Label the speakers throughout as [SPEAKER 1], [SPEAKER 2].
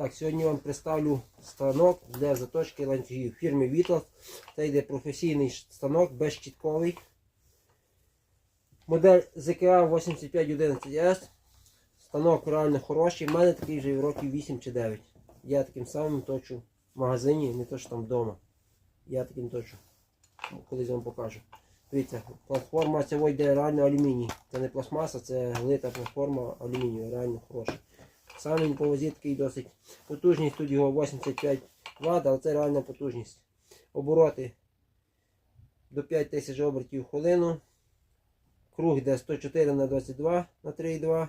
[SPEAKER 1] Так, сьогодні вам представлю станок для заточки ланцюгів фірми Vitals. Це йде професійний станок безщітковий. Модель ZKA 8511S. Станок реально хороший. У мене такий вже років 8 чи 9. Я таким самим точу в магазині, не то що там вдома. Я таким точу. Колись вам покажу. Дивіться, платформа цього йде реально алюміній. Це не пластмаса, це глита платформа алюмінію, реально хороша. Сам він по такий досить. Потужність тут його 85 Вт, але це реальна потужність. Обороти до 5000 обертів в хвилину. Круг йде 104 на 22 на 3,2.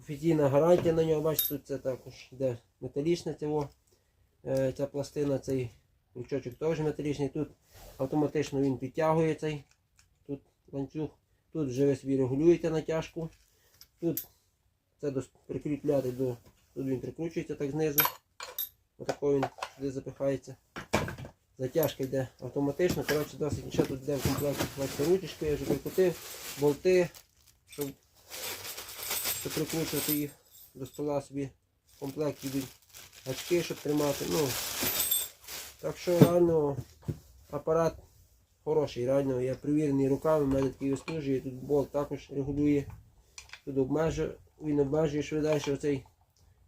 [SPEAKER 1] Офіційна гарантія на нього, бачите, тут це також йде металічна цього. Е, Ця пластина, цей крючочок теж металічний. Тут автоматично він підтягує цей тут ланцюг. Тут вже ви собі регулюєте натяжку. Тут це прикріпляти до. Тут він прикручується так знизу. Отако він сюди запихається. Затяжка йде автоматично. Коротше, досить ще тут йде в комплекті ручечка, я вже прикрутив, болти, щоб, щоб прикручувати їх до стола собі в комплекті йдуть гачки, щоб тримати. Ну, так що реально апарат хороший, реально я перевірений руками, в мене такий вислужує, тут болт також регулює. Тут обмежує, він обмежує швидше оцей,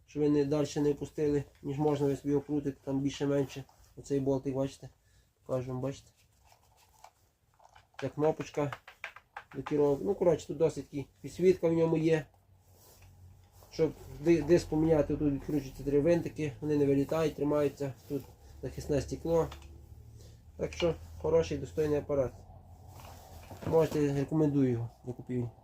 [SPEAKER 1] щоб ви не далі не пустили, ніж можна ви собі окрутити, там більше-менше. Оцей болтик, бачите? Покажу вам, бачите. Це кнопочка блокіровок. Ну, коротше, тут досить підсвітка в ньому є. Щоб ди- диск поміняти, тут відкручуються три винтики, вони не вилітають, тримаються, тут захисне стекло. Так що хороший достойний апарат. Можете рекомендую його до купівлі.